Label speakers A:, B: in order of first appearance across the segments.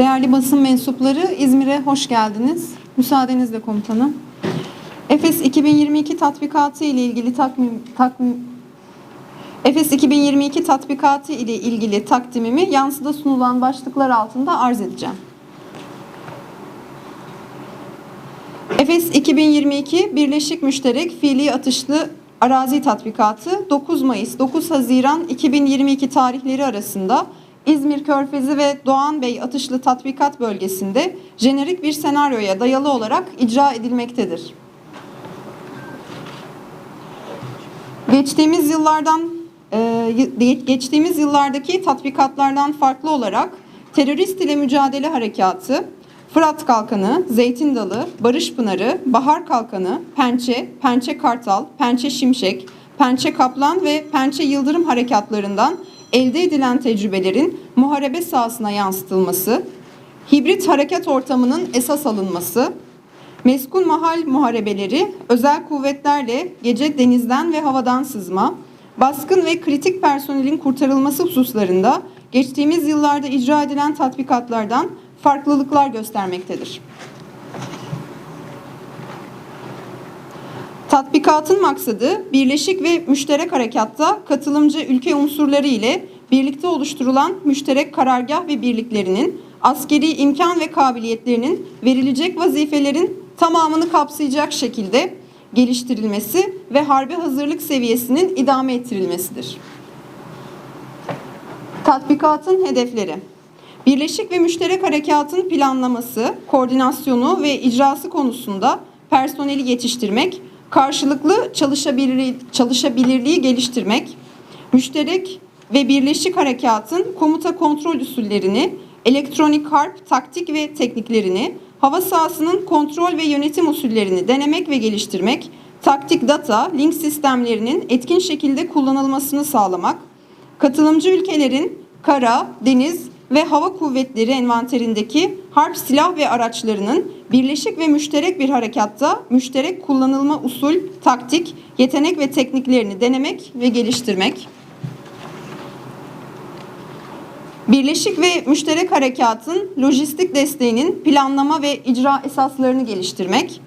A: Değerli basın mensupları İzmir'e hoş geldiniz. Müsaadenizle komutanım. Efes 2022 tatbikatı ile ilgili takvim, takvim Efes 2022 tatbikatı ile ilgili takdimimi yansıda sunulan başlıklar altında arz edeceğim. Efes 2022 Birleşik Müşterek Fiili Atışlı Arazi Tatbikatı 9 Mayıs 9 Haziran 2022 tarihleri arasında İzmir Körfezi ve Doğan Bey Atışlı Tatbikat Bölgesi'nde jenerik bir senaryoya dayalı olarak icra edilmektedir. Geçtiğimiz yıllardan e, geçtiğimiz yıllardaki tatbikatlardan farklı olarak terörist ile mücadele harekatı, Fırat Kalkanı, Zeytin Dalı, Barış Pınarı, Bahar Kalkanı, Pençe, Pençe Kartal, Pençe Şimşek, Pençe Kaplan ve Pençe Yıldırım harekatlarından elde edilen tecrübelerin muharebe sahasına yansıtılması, hibrit hareket ortamının esas alınması, meskun mahal muharebeleri, özel kuvvetlerle gece denizden ve havadan sızma, baskın ve kritik personelin kurtarılması hususlarında geçtiğimiz yıllarda icra edilen tatbikatlardan farklılıklar göstermektedir. Tatbikatın maksadı birleşik ve müşterek harekatta katılımcı ülke unsurları ile birlikte oluşturulan müşterek karargah ve birliklerinin askeri imkan ve kabiliyetlerinin verilecek vazifelerin tamamını kapsayacak şekilde geliştirilmesi ve harbi hazırlık seviyesinin idame ettirilmesidir. Tatbikatın hedefleri Birleşik ve müşterek harekatın planlaması, koordinasyonu ve icrası konusunda personeli yetiştirmek, karşılıklı çalışabilirliği, çalışabilirliği geliştirmek, müşterek ve birleşik harekatın komuta kontrol usullerini, elektronik harp, taktik ve tekniklerini, hava sahasının kontrol ve yönetim usullerini denemek ve geliştirmek, taktik data, link sistemlerinin etkin şekilde kullanılmasını sağlamak, katılımcı ülkelerin kara, deniz ve hava kuvvetleri envanterindeki harp silah ve araçlarının birleşik ve müşterek bir harekatta müşterek kullanılma usul, taktik, yetenek ve tekniklerini denemek ve geliştirmek. Birleşik ve müşterek harekatın lojistik desteğinin planlama ve icra esaslarını geliştirmek.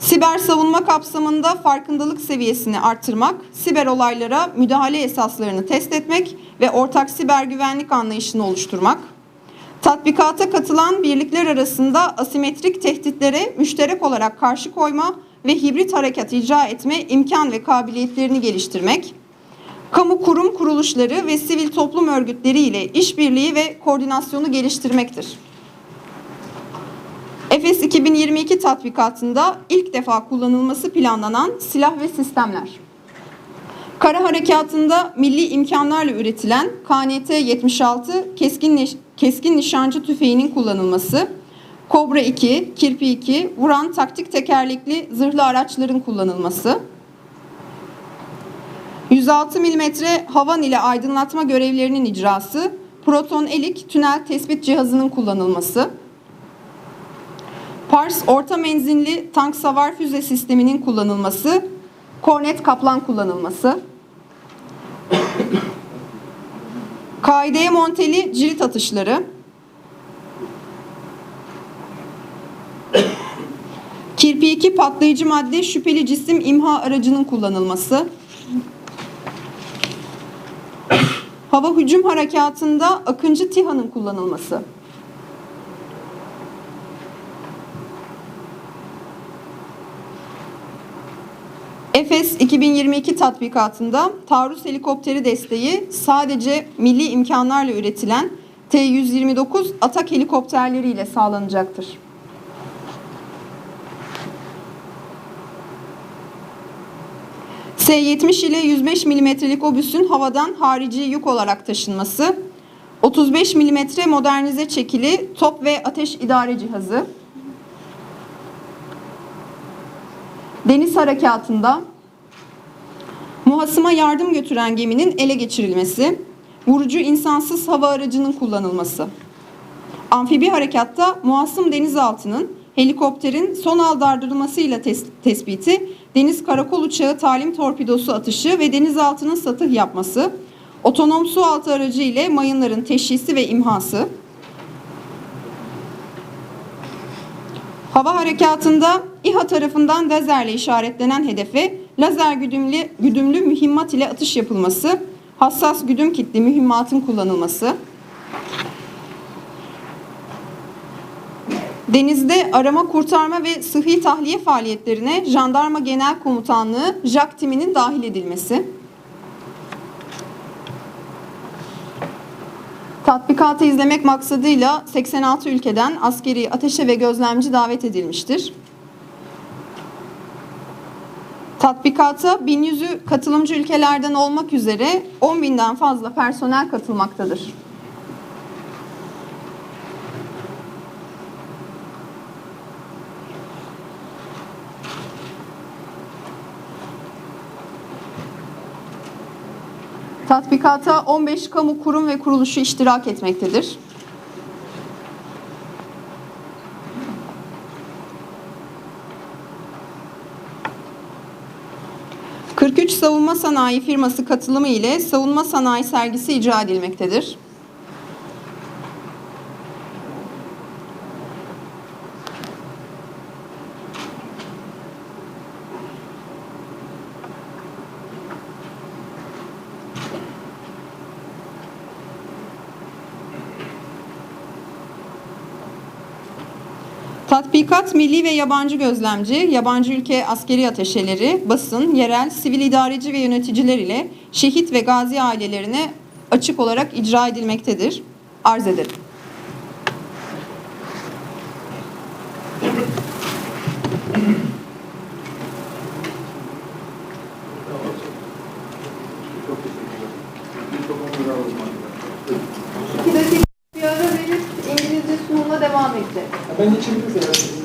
A: Siber savunma kapsamında farkındalık seviyesini artırmak, siber olaylara müdahale esaslarını test etmek ve ortak siber güvenlik anlayışını oluşturmak. Tatbikata katılan birlikler arasında asimetrik tehditlere müşterek olarak karşı koyma ve hibrit hareket icra etme imkan ve kabiliyetlerini geliştirmek. Kamu kurum kuruluşları ve sivil toplum örgütleri ile işbirliği ve koordinasyonu geliştirmektir. Efes 2022 tatbikatında ilk defa kullanılması planlanan silah ve sistemler. Kara harekatında milli imkanlarla üretilen KNT-76 keskin, keskin nişancı tüfeğinin kullanılması, Kobra 2, Kirpi 2, vuran taktik tekerlekli zırhlı araçların kullanılması, 106 mm havan ile aydınlatma görevlerinin icrası, proton elik tünel tespit cihazının kullanılması, Pars orta menzilli tank savar füze sisteminin kullanılması, Kornet Kaplan kullanılması, kaideye monteli cirit atışları, Kirpi 2 patlayıcı madde şüpheli cisim imha aracının kullanılması, hava hücum harekatında Akıncı TİHA'nın kullanılması, Efes 2022 tatbikatında taarruz helikopteri desteği sadece milli imkanlarla üretilen T-129 atak helikopterleriyle sağlanacaktır. S-70 ile 105 milimetrelik obüsün havadan harici yük olarak taşınması, 35 milimetre modernize çekili top ve ateş idare cihazı, deniz harekatında muhasıma yardım götüren geminin ele geçirilmesi, vurucu insansız hava aracının kullanılması. Amfibi harekatta muhasım denizaltının helikopterin son al dardırılmasıyla tes tespiti, deniz karakol uçağı talim torpidosu atışı ve denizaltının satih yapması, otonom su altı aracı ile mayınların teşhisi ve imhası, Hava harekatında İHA tarafından lazerle işaretlenen hedefe lazer güdümlü, güdümlü mühimmat ile atış yapılması, hassas güdüm kitli mühimmatın kullanılması, Denizde arama, kurtarma ve sıhhi tahliye faaliyetlerine Jandarma Genel Komutanlığı JAK timinin dahil edilmesi. Tatbikatı izlemek maksadıyla 86 ülkeden askeri ateşe ve gözlemci davet edilmiştir. Tatbikata 1100'ü katılımcı ülkelerden olmak üzere 10 binden fazla personel katılmaktadır. Tatbikata 15 kamu kurum ve kuruluşu iştirak etmektedir. ...43 savunma sanayi firması katılımı ile savunma sanayi sergisi icra edilmektedir. Tatbikat milli ve yabancı gözlemci, yabancı ülke askeri ateşeleri, basın, yerel, sivil idareci ve yöneticiler ile şehit ve gazi ailelerine açık olarak icra edilmektedir. Arz ederim. İki dakika bir ara verip İngilizce sunumla devam edeceğiz.
B: Ben geçebilirim.